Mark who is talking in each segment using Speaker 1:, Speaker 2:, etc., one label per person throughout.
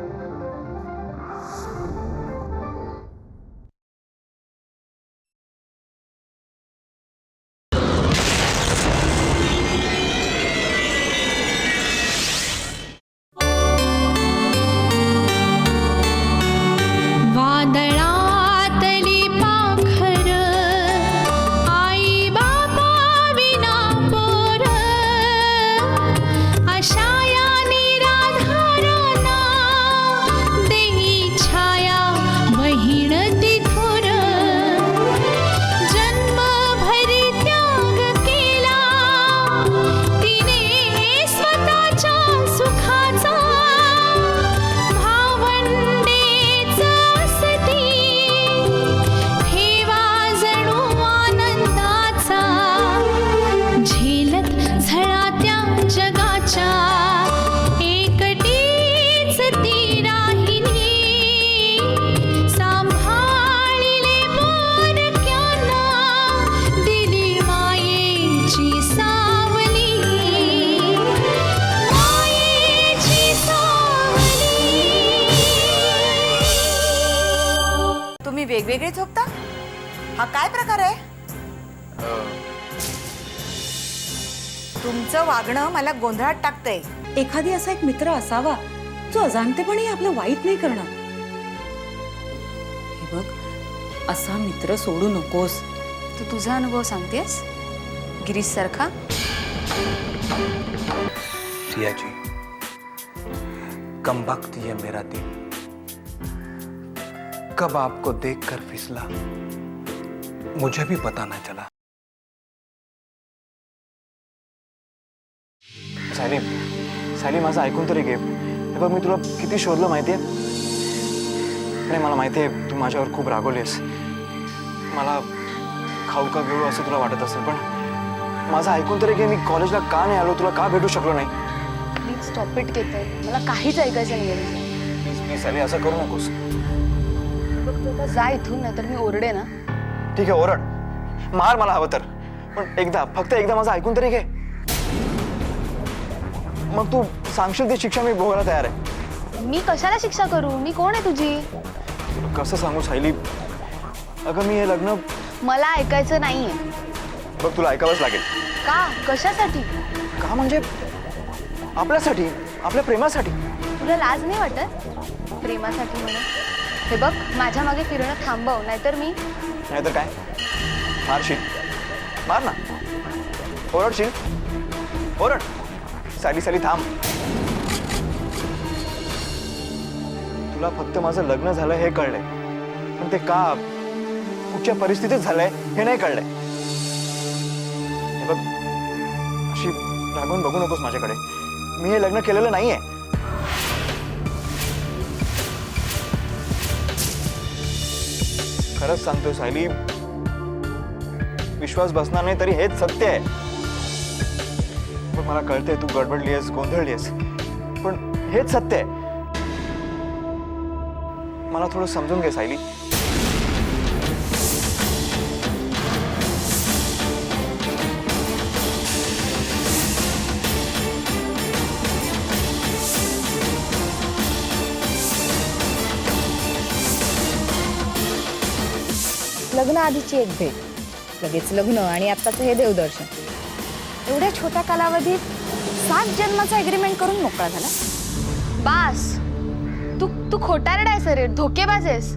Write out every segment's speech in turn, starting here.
Speaker 1: Thank you. प्रकार आहे? तुमचं वागणं मला गोंधळात टाकतंय.
Speaker 2: एखादी असा एक मित्र असावा जो अजाणतेपणी आपलं वाईट नाही करणार. हे बघ असा मित्र सोडू नकोस.
Speaker 3: तू तुझा अनुभव सांगतेस? गिरीश सारखा
Speaker 4: सिया जी कम वक्त ये मेरा दिल कब आपको देखकर फिसला? मुझे भी पता न चला।
Speaker 5: सायली सायली माझं ऐकून तरी घे. हे बघ मी तुला किती शोधलं माहिती आहे नाही मला माहिती आहे तू माझ्यावर खूप रागवलीस मला खाऊ का घेऊ असं तुला वाटत असेल पण माझं ऐकून तरी घे. मी कॉलेजला का नाही आलो? तुला का भेटू शकलो नाही?
Speaker 3: प्लीज स्टॉप इट घेते मला काहीच ऐकायचं नाही
Speaker 5: प्लीज प्लीज असं करू नकोस.
Speaker 3: बघ तू आता जा इथून नाहीतर मी ओरडे ना
Speaker 5: ठीक आहे ओरड. मार मला हवं तर. पण एकदा फक्त एकदा माझं ऐकून तरी घे. मग तू सांगशील ती शिक्षा मी भोगायला तयार आहे.
Speaker 3: मी कशाला शिक्षा करू? मी कोण आहे तुझी?
Speaker 5: कसं सांगू सायली? अगं मी हे लग्न
Speaker 3: मला ऐकायचं नाहीये.
Speaker 5: बघ तुला ऐकावंच लागेल.
Speaker 3: का? कशासाठी?
Speaker 5: का म्हणजे? आपल्यासाठी आपल्या प्रेमासाठी.
Speaker 3: तुला लाज नाही वाटत? प्रेमासाठी म्हणून. हे बघ माझ्या मागे फिरणं थांबव नाहीतर मी
Speaker 5: नाहीतर काय? मारशील. मार ना. ओरडशील? ओरड. साली साली थांब. तुला फक्त माझं लग्न झालं हे कळलंय. पण ते का कुठच्या परिस्थितीत झालंय हे नाही कळलंय. हे बघ अशी रागून बघू नकोस माझ्याकडे. मी हे लग्न केलेलं नाहीये. खरंच सांगतोय सायली. विश्वास बसणार नाही तरी हेच सत्य आहे. पण मला कळतंय तू गडबडली आहेस गोंधळली आहेस. पण हेच सत्य आहे. मला थोडं समजून घे सायली.
Speaker 6: लग्न आधीची एक भेट. लगेच लग्न आणि आत्ताचं हे देवदर्शन. एवढ्या छोट्या कालावधीत सात जन्माचा एग्रीमेंट करून मोकळा झाला.
Speaker 3: बास. तू तू खोटारड आहेस रे धोकेबाज आहेस.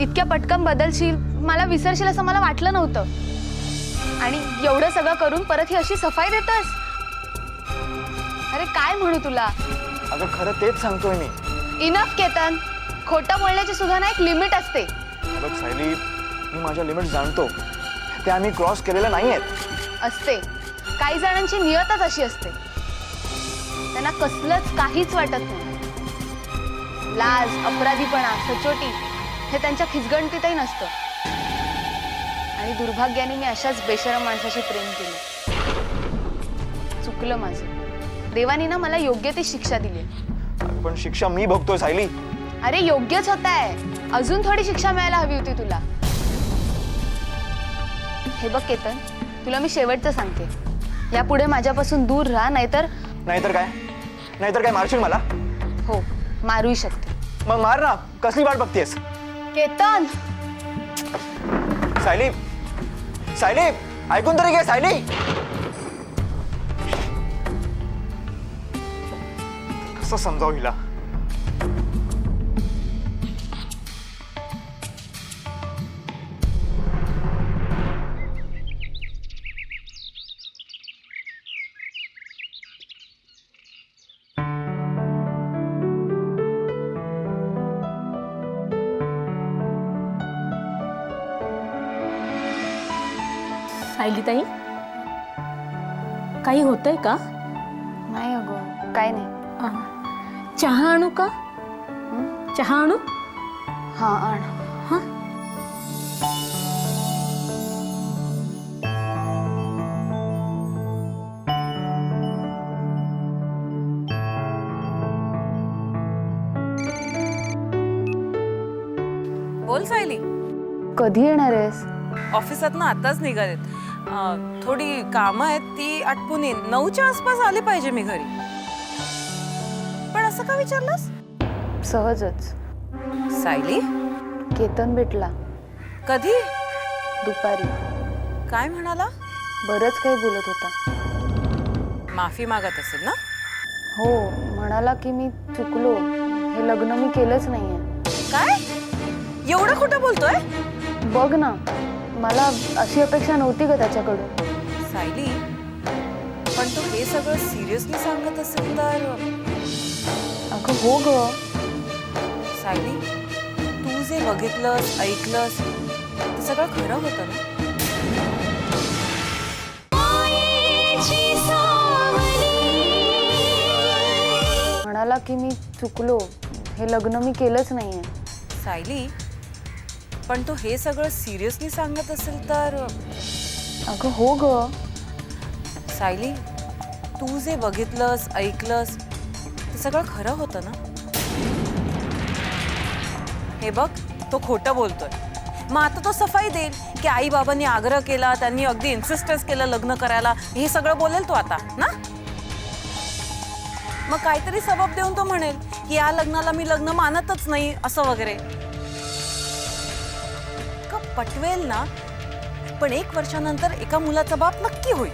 Speaker 3: इतक्या पटकन बदलशील मला विसरशील असं मला वाटलं नव्हतं. आणि एवढं सगळं करून परत ही अशी सफाई देतस अरे काय म्हणू तुला?
Speaker 5: अगं खरं तेच सांगतोय मी.
Speaker 3: इनफ केतन. खोटं बोलण्याची सुद्धा ना एक लिमिट असते.
Speaker 5: बघ सायली मी माझ्या लिमिट जाणतो. ते आम्ही क्रॉस केलेल्या नाही आहेत
Speaker 3: असते. काही जणांची नियतच अशी असते. त्यांना कसलंच काहीच वाटत नाही. लाज अपराधीपणा सचोटी हे त्यांच्या खिचगणतीतही नसतं. आणि दुर्भाग्याने मी अशाच बेशरम माणसाशी प्रेम केलं. चुकलं माझं. देवानी ना मला योग्य ती शिक्षा दिली.
Speaker 5: पण शिक्षा मी भोगतोय सायली.
Speaker 3: अरे योग्यच होत आहे अजून थोडी शिक्षा मिळायला हवी होती तुला. हे बघ केतन तुला मी शेवटचं सांगते. यापुढे माझ्यापासून दूर राहा नाहीतर
Speaker 5: नाहीतर काय? नाहीतर काय मारशील मला?
Speaker 3: हो मारूही शकते.
Speaker 5: मग मार ना. कसली वाट बघतेस?
Speaker 3: केतन!
Speaker 5: सायली! सायली! ऐकून तरी घे सायली! कसं समजावं हिला?
Speaker 1: सायलीताई काही होतंय का?
Speaker 3: नाही अगं काय नाही.
Speaker 1: चहा आणू का? चहा आणू?
Speaker 3: हां आण.
Speaker 2: बोल सायली.
Speaker 3: कधी येणार आहेस?
Speaker 2: ऑफिसात ना आताच निघालेत. अं, थोडी कामं आहेत ती आटपून येईन. नऊच्या आसपास आले पाहिजे मी घरी. पण असं का विचारलंस?
Speaker 3: सहजच.
Speaker 2: सायली?
Speaker 3: केतन भेटला.
Speaker 2: कधी?
Speaker 3: दुपारी.
Speaker 2: काय म्हणाला?
Speaker 3: बरंच काही बोलत होता.
Speaker 2: माफी मागत असेल ना?
Speaker 3: हो म्हणाला की मी चुकलो. हे लग्न मी केलंच नाहीये.
Speaker 2: काय? एवढं खोटं बोलतोय?
Speaker 3: बघ ना. मला अशी अपेक्षा नव्हती ग त्याच्याकडून.
Speaker 2: सायली पण तो हे सगळं सिरियसली सांगत असेल तर?
Speaker 3: अगं हो ग.
Speaker 2: सायली तू जे बघितलंस ऐकलंस ते सगळं खरं होतं ना?
Speaker 3: म्हणाला की मी चुकलो. हे लग्न मी केलंच नाहीये.
Speaker 2: सायली पण तो हे सगळं सिरियसली सांगत असेल तर
Speaker 3: अगं हो ग.
Speaker 2: सायली तू जे बघितलंस ऐकलंस ते सगळं खरं होतं ना? हे बघ तो खोटं बोलतोय. मग आता तो सफाई देईल की आई बाबांनी आग्रह केला त्यांनी अगदी इन्सिस्टन्स केलं लग्न करायला. हे सगळं बोलेल तो आता ना? मग काहीतरी सबब देऊन तो म्हणेल की या लग्नाला मी लग्न मानतच नाही असं वगैरे. पटवेल ना पण एक वर्षानंतर एका मुलाचा बाप नक्की होईल.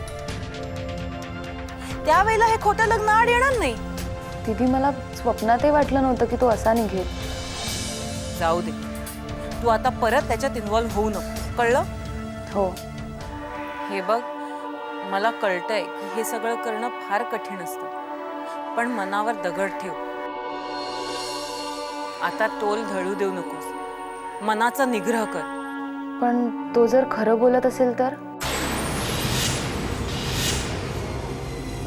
Speaker 2: त्यावेळेला हे खोटं लग्न आड येणार नाही.
Speaker 3: दीदी मला स्वप्नातही वाटलं नव्हतं की तो असा निघेल.
Speaker 2: जाऊ दे. तू आता परत त्याच्यात इन्व्हॉल्व्ह होऊ नको. कळलं?
Speaker 3: हो.
Speaker 2: हे बघ मला कळतंय की हे सगळं करणं फार कठीण असतं. पण मनावर दगड ठेव. आता तोल ढळू देऊ नकोस. मनाचा निग्रह कर.
Speaker 3: पण तो जर खरं बोलत असेल तर?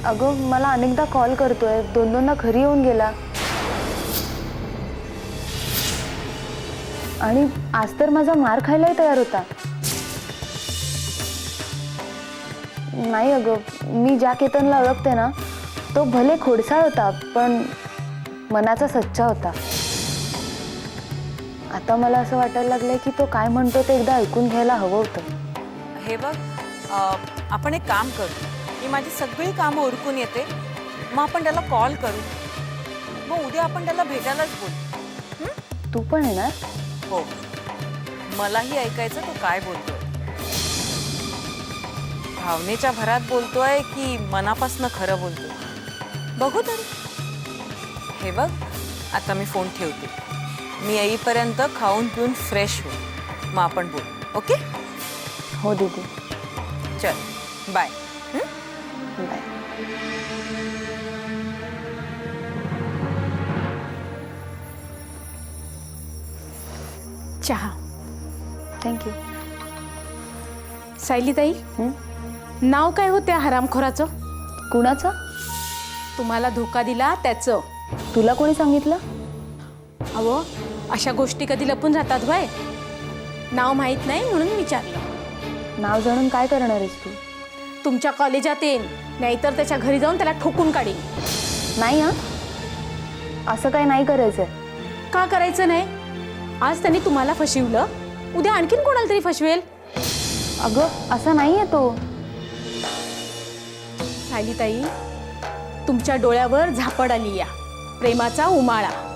Speaker 3: अगं मला अनेकदा कॉल करतोय. दोन दोनदा घरी येऊन गेला. आणि आज तर माझा मार खायलाही तयार होता. नाही अगं मी ज्या केतनला ओळखते ना तो भले खोडसाळ होता पण मनाचा सच्चा होता. आता मला असं वाटायला लागलंय की तो काय म्हणतो ते एकदा ऐकून घ्यायला हवं होतं.
Speaker 2: हे बघ अं, आपण एक काम करू. मी माझी सगळी कामं उरकून येते. मग आपण त्याला कॉल करू. मग उद्या आपण त्याला भेटायलाच बोलू?
Speaker 3: तू पण येणार?
Speaker 2: हो. मलाही ऐकायचं तो काय बोलतोय? भावनेच्या भरात बोलतोय की मनापासनं खरं बोलतोय? बघू तरी. हे बघ आता मी फोन ठेवते. मी येईपर्यंत खाऊन पिऊन फ्रेश हो मग आपण बोलू ओके?
Speaker 3: हो दीदी.
Speaker 2: चल बाय
Speaker 3: बाय
Speaker 1: चहा.
Speaker 3: थँक्यू
Speaker 1: सायलीताई? नाव काय हो त्या हरामखोराचं?
Speaker 3: कुणाचा?
Speaker 1: तुम्हाला धोका दिला त्याचं.
Speaker 3: तुला कोणी सांगितलं?
Speaker 1: अहो अशा गोष्टी कधी लपून राहतात वय नाव माहीत नाही म्हणून विचारलं.
Speaker 3: नाव जाणून काय करणार आहेस तू?
Speaker 1: तुमच्या कॉलेजात येईन नाहीतर त्याच्या घरी जाऊन त्याला ठोकून काढीन.
Speaker 3: नाही हा? असं काय नाही करायचंय.
Speaker 1: का करायचं नाही? आज त्यांनी तुम्हाला फसविलं. उद्या आणखीन कोणाला तरी फसवेल?
Speaker 3: अगं असा नाही आहे तो
Speaker 1: सायलीताई तुमच्या डोळ्यावर झापड आली या. प्रेमाचा उमाळा.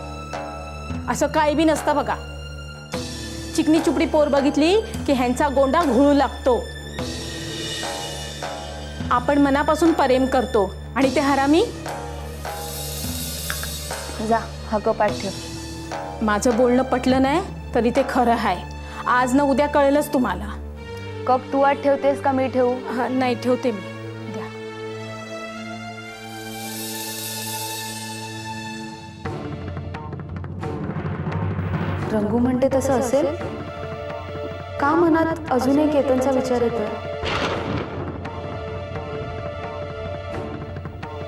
Speaker 1: असं काही बी नसतं बघा. चिकनी चुपडी पोर बघितली की ह्यांचा गोंडा घुळू लागतो. आपण मनापासून प्रेम करतो आणि ते हरामी?
Speaker 3: जा हा कपाट ठेव.
Speaker 1: माझं बोलणं पटलं नाही तरी ते खरं आहे. आज ना उद्या कळेलच तुम्हाला.
Speaker 3: कप तू आत ठेवतेस का मी ठेवू?
Speaker 1: हा, नाही ठेवते मी.
Speaker 3: रंगू म्हणते तसं असेल? का मनात अजूनही केतनचा विचार येतो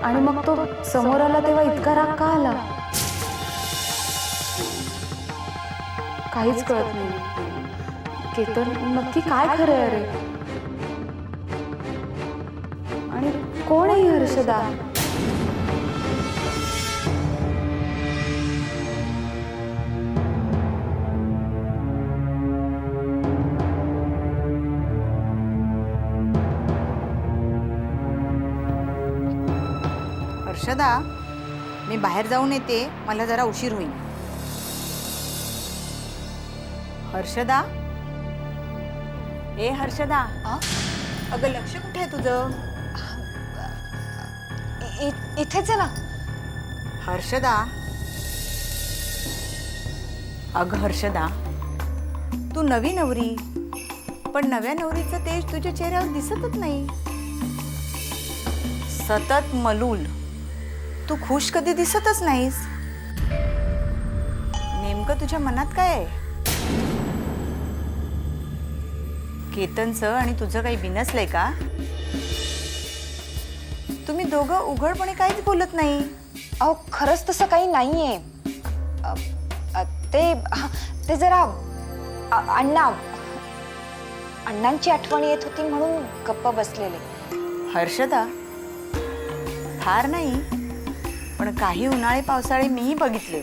Speaker 3: आणि मग तो समोर आला तेव्हा इतका राग का आला? काहीच कळत नाही. केतन नक्की काय खरं आहे अरे आणि कोण आहे हर्षदा?
Speaker 7: हर्षदा मी बाहेर जाऊन येते. मला जरा उशीर होईल. हर्षदा? ए हर्षदा. अगं लक्ष कुठे आहे तुझं?
Speaker 6: इथेच आहे ना
Speaker 7: हर्षदा? अगं हर्षदा तू नवी नवरी. पण नव्या नवरीचं तेज तुझ्या चेहऱ्यावर दिसतच नाही. सतत मलूल. तू खुश कधी दिसतच नाहीस. नेमकं तुझ्या मनात काय आहे? केतनचं आणि तुझं काही बिनसलंय का? तुम्ही दोघं उघडपणे काहीच बोलत नाही.
Speaker 6: अहो खरंच तसं काही नाहीये. अ, अ, ते ते जरा अ, अण्णा अण्णांची आठवण येत होती म्हणून गप्प बसलेले.
Speaker 7: हर्षदा फार नाही. पण काही उन्हाळे पावसाळे मीही बघितले.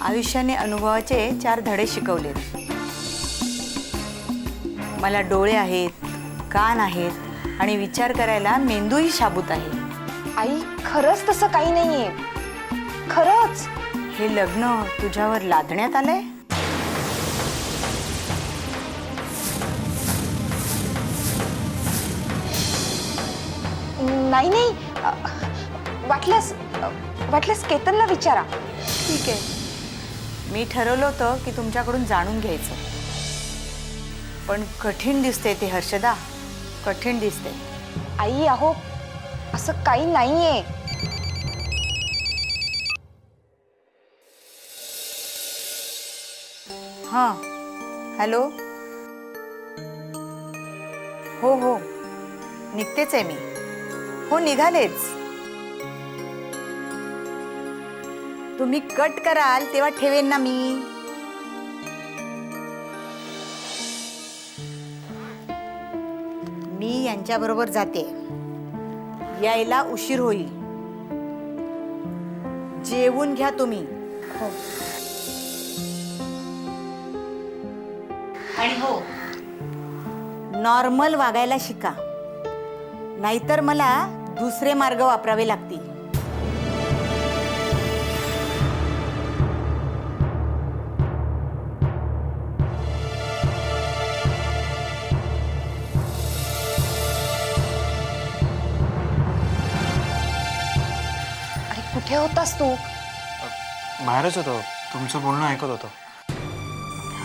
Speaker 7: आयुष्याने अनुभवाचे चार धडे शिकवले मला डोळे आहेत कान आहेत आणि विचार करायला मेंदूही शाबूत आहे.
Speaker 6: आई खरंच तसं काही नाहीये. खरंच.
Speaker 7: हे लग्न तुझ्यावर लादण्यात आलंय?
Speaker 6: नाही नाही. वाटल्यास वाटल्यास केतनला विचारा.
Speaker 7: ठीक आहे. मी ठरवलं होतं की तुमच्याकडून जाणून घ्यायचं. पण कठीण दिसते ते हर्षदा. कठीण दिसते.
Speaker 6: आई अहो असं काही नाहीये.
Speaker 7: हां. हॅलो? हो हो. निघतेच आहे मी. हो निघालेच. तुम्ही कट कराल तेव्हा ठेवेन ना मी. मी यांच्याबरोबर जाते. यायला उशीर होईल. जेवून घ्या तुम्ही. आणि हो. नॉर्मल वागायला शिका. नाहीतर मला दुसरे मार्ग वापरावे लागतील.
Speaker 6: कुठे होतास तू.
Speaker 5: बाहेरच होतो. तुमचं बोलणं ऐकत होतो.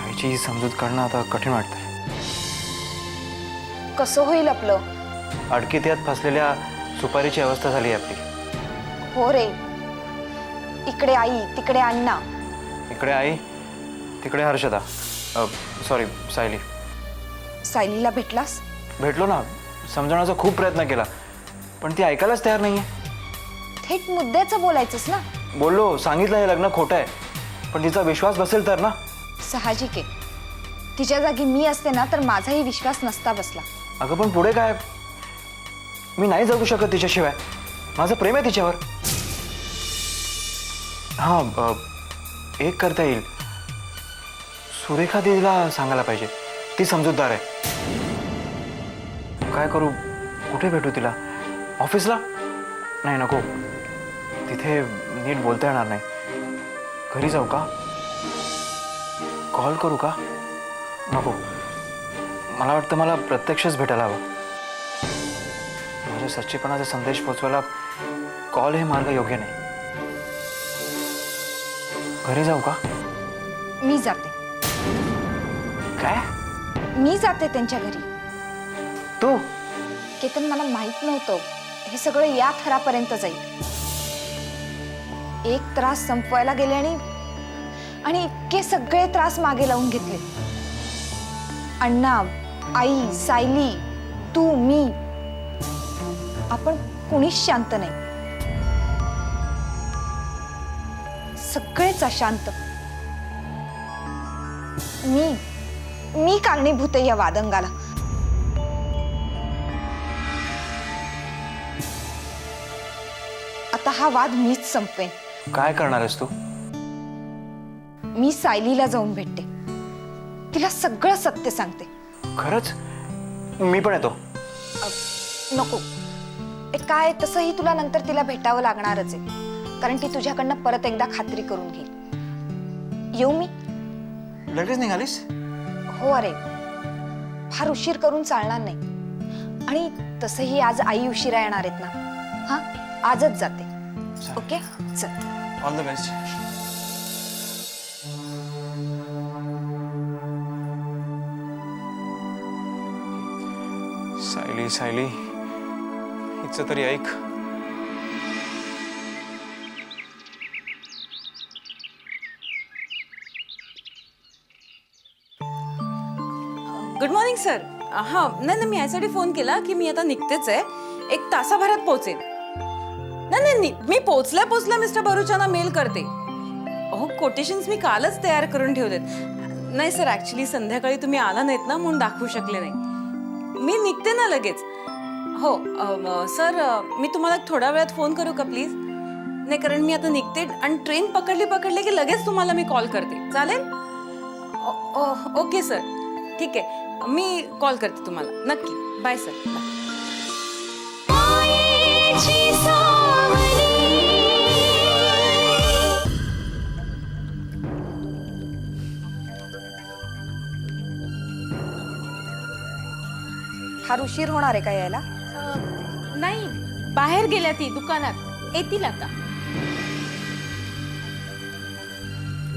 Speaker 5: आईची समजूत काढणं आता कठीण वाटतंय.
Speaker 6: कसं होईल आपलं?
Speaker 5: अडकीत यात फसलेल्या सुपारीची अवस्था झाली आहे आपली.
Speaker 6: हो रे. इकडे आई तिकडे अण्णा.
Speaker 5: इकडे आई तिकडे हर्षदा. सॉरी सायली.
Speaker 6: सायलीला भेटलास?
Speaker 5: भेटलो ना. समजवण्याचा खूप प्रयत्न केला. पण ती ऐकायलाच तयार नाही आहे
Speaker 6: थेट मुद्द्याचं बोलायचंस ना?
Speaker 5: बोललो सांगितलं हे लग्न खोटं आहे. पण तिचा विश्वास बसेल तर ना?
Speaker 6: साहजिक आहे. तिच्या जागी मी असते ना तर माझाही विश्वास नसता बसला.
Speaker 5: अगं पण पुढे काय? मी नाही जगू शकत तिच्याशिवाय. माझं प्रेम आहे तिच्यावर. हां अ, एक करता येईल. सुरेखा दिदीला सांगायला पाहिजे. ती समजूतदार आहे. काय करू? कुठे भेटू तिला? ऑफिसला? नाही नको. तिथे नीट बोलता येणार नाही. घरी जाऊ का? कॉल करू का? नको. मला वाटतं मला प्रत्यक्षच भेटायला हवं. माझ्या सच्चीपणाचा संदेश पोचवायला कॉल हे मार्ग योग्य नाही. घरी जाऊ का?
Speaker 6: मी जाते.
Speaker 5: काय?
Speaker 6: मी जाते त्यांच्या घरी.
Speaker 5: तू?
Speaker 6: केतन मला माहीत नव्हतं. हे सगळं या थरापर्यंत जाईल. एक त्रास संपवायला गेले आणि आणि इतके सगळे त्रास मागे लावून घेतले. अण्णा आई सायली तू मी. आपण कुणीच शांत नाही. सगळेच अशांत. मी मी कारणीभूत आहे या वादंगाला. आता हा वाद मीच संपवेन.
Speaker 5: काय करणार आहेस तू?
Speaker 6: मी सायलीला जाऊन भेटते. तिला सगळं सत्य सांगते.
Speaker 5: खरंच? मी पण येतो.
Speaker 6: अ, नको. ए काय तसंही तुला नंतर तिला भेटावं लागणारच आहे. कारण ती तुझ्याकडनं परत एकदा खात्री करून घेईल. येऊ मी?
Speaker 5: लगेच निघालीस?
Speaker 6: हो अरे. फार उशीर करून चालणार नाही. आणि तसंही आज आई उशिरा येणार आहेत ना. हा? आजच जाते. ओके? चल.
Speaker 5: All the best Sayali Sayali हिचं तरी ऐक
Speaker 2: गुड मॉर्निंग सर हां नाही नाही मी यासाठी फोन केला की मी आता निघतेच आहे एक तासाभरात पोहोचेन नाही मी पोचल्या पोचल्या मिस्टर बरुचांना मेल करते. हो कोटेशन्स मी कालच तयार करून ठेवलेत. नाही सर ॲक्च्युली संध्याकाळी तुम्ही आला नाहीत ना म्हणून दाखवू शकले नाही. मी निघते ना लगेच. हो सर अ, मी तुम्हाला थोड्या वेळात फोन करू का प्लीज नाही कारण मी आता निघते आणि ट्रेन पकडली पकडली की लगेच तुम्हाला मी कॉल करते. चालेल? ओ- ओ- ओके सर ठीक आहे. मी कॉल करते तुम्हाला. नक्की. बाय सर बाय
Speaker 6: फार उशीर होणार आहे का यायला?
Speaker 1: नाही. बाहेर गेल्या ती दुकानात. येतील आता.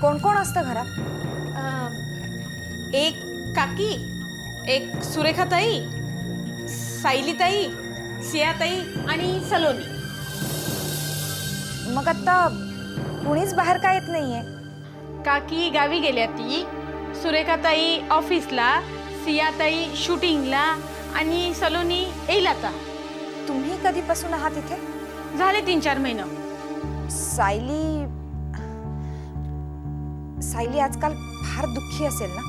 Speaker 6: कोण कोण असतं घरात?
Speaker 1: अं, एक काकी एक सुरेखाताई सायलीताई सियाताई आणि सलोनी.
Speaker 6: मग आता कुणीच बाहेर का येत नाहीये?
Speaker 1: काकी गावी गेल्या ती. सुरेखाताई ऑफिसला सियाताई शूटिंगला आणि सलोनी येईल आता.
Speaker 6: तुम्ही कधीपासून आहात इथे?
Speaker 1: झाले तीन चार महिनं.
Speaker 6: सायली सायली आजकाल फार दुःखी असेल ना?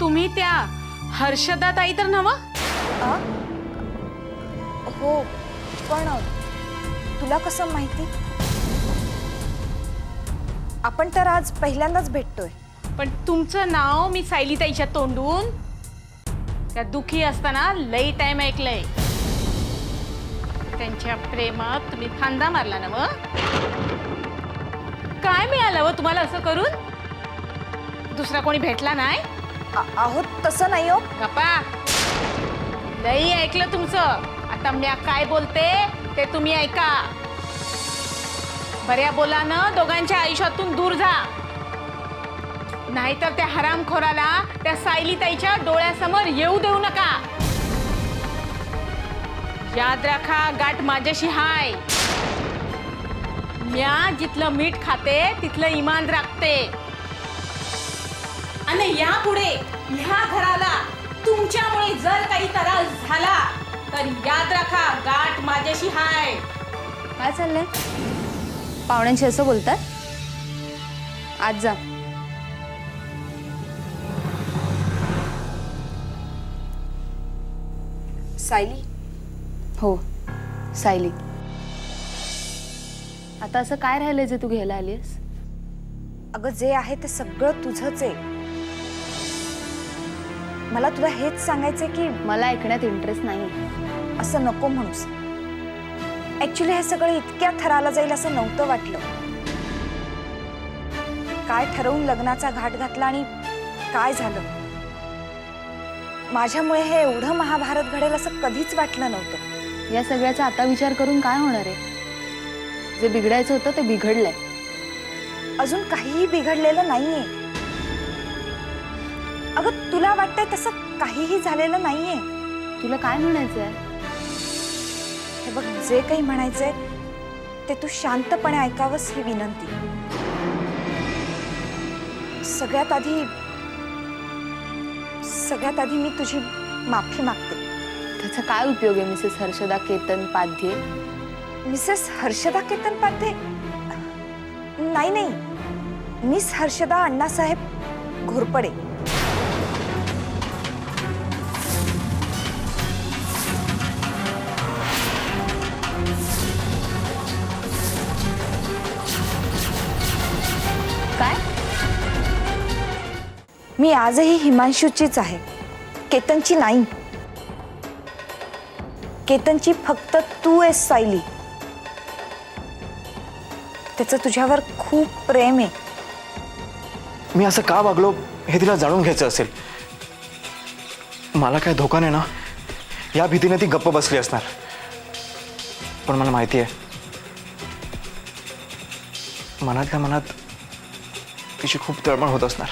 Speaker 1: तुम्ही त्या हर्षदाताई तर नव
Speaker 6: आ? हो पण तुला कसं माहिती? आपण तर आज पहिल्यांदाच भेटतोय.
Speaker 1: पण तुमचं नाव मी सायलीताईच्या तोंडून त्या दुखी असताना लई टाइम ऐकलंय. त्यांच्या प्रेमात तुम्ही खांदा मारला ना मग? काय मिळालं व तुम्हाला असं करून? दुसरा कोणी भेटला नाही?
Speaker 6: आ- अहो तसं नाही हो.
Speaker 1: गप्पा. लई ऐकलं तुमचं. आता मी काय बोलते ते तुम्ही ऐका. बऱ्या बोलानं दोघांच्या आयुष्यातून दूर जा. नाहीतर त्या हरामखोराला त्या सायलीताईच्या डोळ्यासमोर येऊ देऊ नका. याद राखा गाठ माझ्याशी हाय. म्या जिथलं मीठ खाते तिथलं इमान राखते. आणि यापुढे ह्या घराला तुमच्यामुळे जर काही त्रास झाला तर याद राखा गाठ माझ्याशी हाय.
Speaker 3: काय चाललंय? पाहुण्यांशी असं बोलतात? आज जा.
Speaker 6: सायली?
Speaker 3: हो सायली. आता असं काय राहिलंय जे तू घ्यायला आलीस
Speaker 6: अगं जे आहे ते सगळं तुझंच आहे. मला तुला हेच सांगायचंय की
Speaker 3: मला ऐकण्यात इंटरेस्ट नाही
Speaker 6: असं नको म्हणूस. ऍक्च्युली हे सगळं इतक्या थराला जाईल असं नव्हतं वाटलं. काय ठरवून लग्नाचा घाट घातला आणि काय झालं? माझ्यामुळे हे एवढं महाभारत घडेल असं कधीच वाटलं नव्हतं.
Speaker 3: या सगळ्याचा आता विचार करून काय होणार आहे? जे बिघडायचं होतं ते बिघडलंय.
Speaker 6: अजून काहीही बिघडलेलं नाहीये. अगं तुला वाटतंय तसं काहीही झालेलं नाहीये?
Speaker 3: तुला काय म्हणायचंय?
Speaker 6: हे बघ जे काही म्हणायचंय ते तू शांतपणे ऐकावंस ही विनंती. सगळ्यात आधी सगळ्यात आधी मी तुझी माफी मागते.
Speaker 3: त्याचा काय उपयोग आहे मिसेस हर्षदा केतन पाध्ये?
Speaker 6: मिसेस हर्षदा केतन पाध्ये? नाही नाही. मिस हर्षदा अण्णासाहेब घोरपडे. मी आजही हिमांशूचीच आहे. केतनची नाही. केतनची फक्त तू आहेस सायली. त्याचं तुझ्यावर खूप प्रेम आहे.
Speaker 5: मी असं का वागलो हे तिला जाणून घ्यायचं असेल? मला काय धोका नाही ना? या भीतीने ती गप्प बसली असणार. पण मला माहिती आहे. मनातल्या मनात तिची खूप तळमळ होत असणार.